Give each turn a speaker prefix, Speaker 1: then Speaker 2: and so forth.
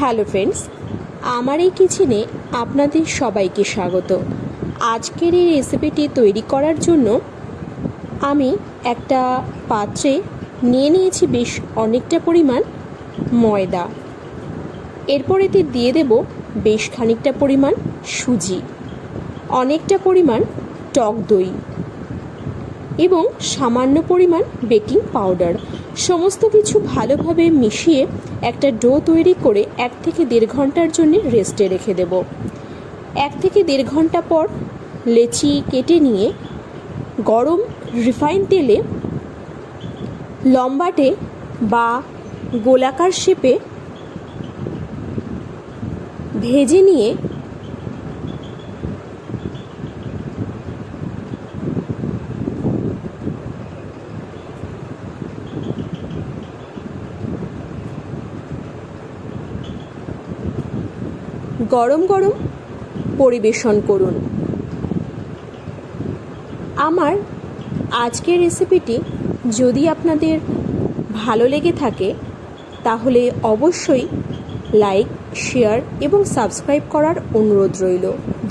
Speaker 1: Hello friends, আমার এই কিচেনে আপনাদের সবাইকে স্বাগত। আজকের এই রেসিপিটি তৈরি করার জন্য আমি একটা পাত্রে নিয়ে নিয়েছি বেশ অনেকটা পরিমাণ ময়দা। এরপর এতে দিয়ে দেব বেশ খানিকটা পরিমাণ সুজি, অনেকটা পরিমাণ টক দই। এবং সামান্য পরিমাণ বেকিং পাউডার। সমস্ত কিছু ভালোভাবে মিশিয়ে একটা ডো তৈরি করে এক থেকে দেড় ঘণ্টার জন্য রেস্টে রেখে দেব। এক থেকে দেড় ঘণ্টা পর লেচি কেটে নিয়ে গরম রিফাইন তেলে লম্বাটে বা গোলাকার শেপে ভেজে নিয়ে গরম গরম পরিবেশন করুন। আমার আজকের রেসিপিটি যদি আপনাদের ভালো লেগে থাকে, তাহলে অবশ্যই লাইক শেয়ার এবং সাবস্ক্রাইব করার অনুরোধ রইল।